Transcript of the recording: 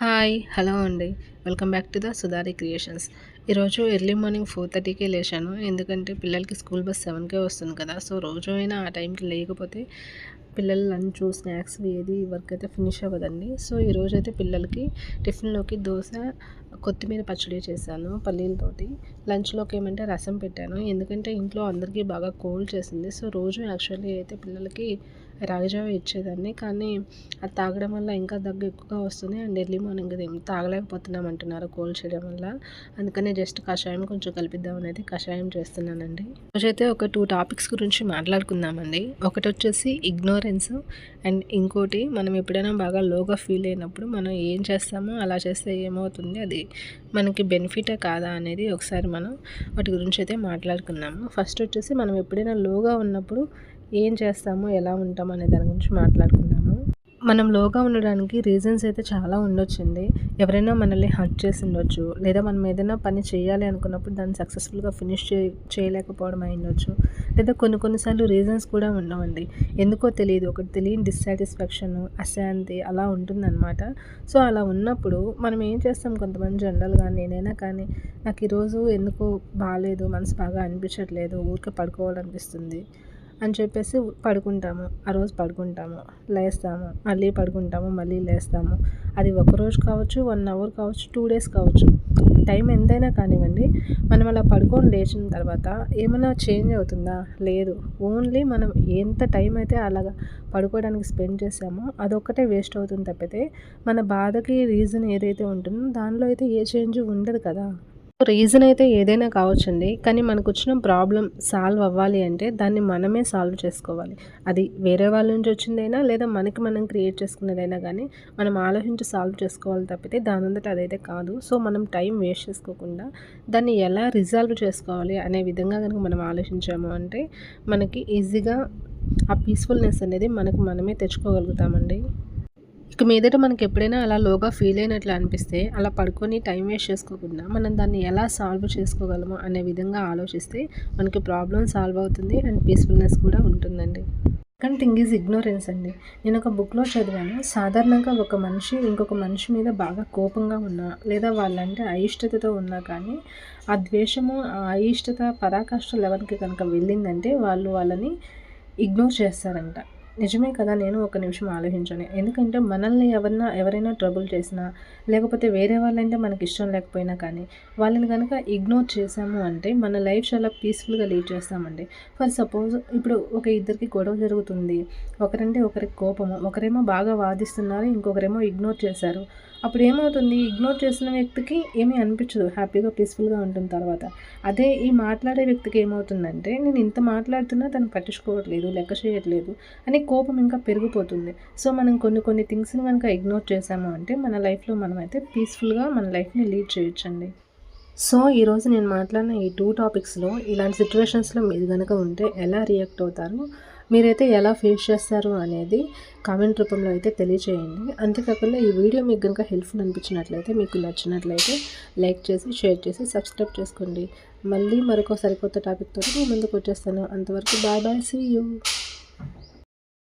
Hi hello అండి. Welcome back to the Sudhari creations. ఈరోజు early morning four థర్టీకే లేచాను. ఎందుకంటే పిల్లలకి స్కూల్ బస్ సెవెన్కే వస్తుంది కదా. సో రోజు అయినా ఆ టైంకి లేకపోతే పిల్లల లంచ్ స్నాక్స్ ఏది వర్క్ అయితే ఫినిష్ అవ్వదండి. సో ఈరోజు అయితే పిల్లలకి టిఫిన్లోకి దోశ కొత్తిమీర పచ్చడి చేశాను పల్లీలతోటి. లంచ్లోకి ఏమంటే రసం పెట్టాను. ఎందుకంటే ఇంట్లో అందరికీ బాగా కోల్డ్ చేసింది. సో రోజు యాక్చువల్లీ అయితే పిల్లలకి రాగిజావ ఇచ్చేదాన్ని. కానీ అది తాగడం వల్ల ఇంకా దగ్గు ఎక్కువగా వస్తుంది. అండ్ ఎర్లీ మార్నింగ్ అది తాగలేకపోతున్నాం అంటున్నారు కోల్డ్ చేయడం వల్ల. అందుకనే జస్ట్ కషాయం కొంచెం కల్పిద్దాం అనేది కషాయం చేస్తున్నానండి. రోజైతే ఒక టూ టాపిక్స్ గురించి మాట్లాడుకుందామండి. ఒకటి వచ్చేసి ఇగ్నోరెన్స్ అండ్ ఇంకోటి మనం ఎప్పుడైనా బాగా లోగా ఫీల్ అయినప్పుడు మనం ఏం చేస్తామో అలా చేస్తే ఏమవుతుంది అది మనకి బెనిఫిటే కాదా అనేది ఒకసారి మనం వాటి గురించి అయితే మాట్లాడుకుందాము. ఫస్ట్ వచ్చేసి మనం ఎప్పుడైనా లోగా ఉన్నప్పుడు ఏం చేస్తామో ఎలా ఉంటామో అనే దాని గురించి మాట్లాడుకుందాము. మనం లోగా ఉండడానికి రీజన్స్ అయితే చాలా ఉండొచ్చండి. ఎవరైనా మనల్ని హర్ట్ చేసి ఉండొచ్చు లేదా మనం ఏదైనా పని చేయాలి అనుకున్నప్పుడు దాన్ని సక్సెస్ఫుల్గా ఫినిష్ చే చేయలేకపోవడం అయి ఉండొచ్చు. లేదా కొన్ని కొన్నిసార్లు రీజన్స్ కూడా ఉండవండి. ఎందుకో తెలియదు ఒకటి తెలియని డిస్సాటిస్ఫాక్షన్ అశాంతి అలా ఉంటుందన్నమాట. సో అలా ఉన్నప్పుడు మనం ఏం చేస్తాం కొంతమంది జనరల్గా నేనైనా కానీ నాకు ఈరోజు ఎందుకో బాగాలేదు మనసు బాగా అనిపించట్లేదు ఊరికే పడుకోవాలనిపిస్తుంది. అని చెప్పేసి పడుకుంటాము. ఆ రోజు పడుకుంటాము. లేస్తాము. మళ్ళీ పడుకుంటాము. మళ్ళీ లేస్తాము. అది ఒక రోజు కావచ్చు వన్ అవర్ కావచ్చు టూ డేస్ కావచ్చు. టైం ఎంతైనా కానివ్వండి మనం అలా పడుకొని లేచిన తర్వాత ఏమైనా చేంజ్ అవుతుందా? లేదు. ఓన్లీ మనం ఎంత టైం అయితే అలాగా పడుకోవడానికి స్పెండ్ చేసామో అదొక్కటే వేస్ట్ అవుతుంది తప్పితే మన బాధకి రీజన్ ఏదైతే ఉంటుందో దానిలో అయితే ఏ చేంజ్ ఉండదు కదా. రీజన్ అయితే ఏదైనా కావచ్చండి. కానీ మనకు వచ్చిన ప్రాబ్లం సాల్వ్ అవ్వాలి అంటే దాన్ని మనమే సాల్వ్ చేసుకోవాలి. అది వేరే వాళ్ళ నుంచి వచ్చిందైనా లేదా మనకి మనం క్రియేట్ చేసుకున్నదైనా కానీ మనం ఆలోచించి సాల్వ్ చేసుకోవాలి తప్పితే దాని అంతటా అదైతే కాదు. సో మనం టైం వేస్ట్ చేసుకోకుండా దాన్ని ఎలా రిజాల్వ్ చేసుకోవాలి అనే విధంగా కనుక మనం ఆలోచించాము అంటే మనకి ఈజీగా ఆ పీస్ఫుల్నెస్ అనేది మనకు మనమే తెచ్చుకోగలుగుతామండి. ఇక మీదట మనకి ఎప్పుడైనా అలా లోగా ఫీల్ అయినట్లు అనిపిస్తే అలా పడుకొని టైం వేస్ట్ చేసుకోకుండా మనం దాన్ని ఎలా సాల్వ్ చేసుకోగలము అనే విధంగా ఆలోచిస్తే మనకి ప్రాబ్లం సాల్వ్ అవుతుంది అండ్ పీస్ఫుల్నెస్ కూడా ఉంటుందండి. సెకండ్ థింగ్ ఈజ్ ఇగ్నోరెన్స్ అండి. నేను ఒక బుక్లో చదివాను. సాధారణంగా ఒక మనిషి ఇంకొక మనిషి మీద బాగా కోపంగా ఉన్నా లేదా వాళ్ళంటే అయిష్టతతో ఉన్నా కానీ ఆ ద్వేషము ఆ అయిష్టత పరాకాష్ట లెవెల్కి కనుక వెళ్ళిందంటే వాళ్ళు వాళ్ళని ఇగ్నోర్ చేస్తారంట. నిజమే కదా నేను ఒక నిమిషం ఆలోచించాను. ఎందుకంటే మనల్ని ఎవరన్నా ఎవరైనా ట్రబుల్ చేసినా లేకపోతే వేరే వాళ్ళంటే మనకి ఇష్టం లేకపోయినా కానీ వాళ్ళని కనుక ఇగ్నోర్ చేసాము అంటే మన లైఫ్ చాలా పీస్ఫుల్గా లీడ్ చేస్తామండి. ఫర్ సపోజ్ ఇప్పుడు ఒక ఇద్దరికి గొడవ జరుగుతుంది. ఒకరంటే ఒకరికి కోపము ఒకరేమో బాగా వాదిస్తున్నారు ఇంకొకరేమో ఇగ్నోర్ చేశారు. అప్పుడు ఏమవుతుంది? ఇగ్నోర్ చేసిన వ్యక్తికి ఏమీ అనిపించదు. హ్యాపీగా పీస్ఫుల్గా ఉంటుంది తర్వాత. అదే ఈ మాట్లాడే వ్యక్తికి ఏమవుతుందంటే నేను ఇంత మాట్లాడుతున్నా తను పట్టించుకోవట్లేదు లెక్క చేయట్లేదు అని కోపం ఇంకా పెరిగిపోతుంది. సో మనం కొన్ని కొన్ని థింగ్స్ని కనుక ఇగ్నోర్ చేసాము అంటే మన లైఫ్లో మనం అయితే పీస్ఫుల్గా మన లైఫ్ని లీడ్ చేయొచ్చండి. సో ఈరోజు నేను మాట్లాడిన ఈ టూ టాపిక్స్లో ఇలాంటి సిచ్యువేషన్స్లో మీరు కనుక ఉంటే ఎలా రియాక్ట్ అవుతారు? మీరైతే ఎలా ఫేస్ చేస్తారు అనేది కామెంట్ రూపంలో అయితే తెలియజేయండి అంతేకాకుండా ఈ వీడియో మీకు కనుక హెల్ప్ఫుల్ అనిపించినట్లయితే మీకు నచ్చినట్లయితే లైక్ చేసి షేర్ చేసి సబ్స్క్రైబ్ చేసుకోండి. మళ్ళీ మరొక సరికొత్త టాపిక్తో మీ ముందుకు వచ్చేస్తాను. అంతవరకు బాయ్ బాయ్ సీ యూ.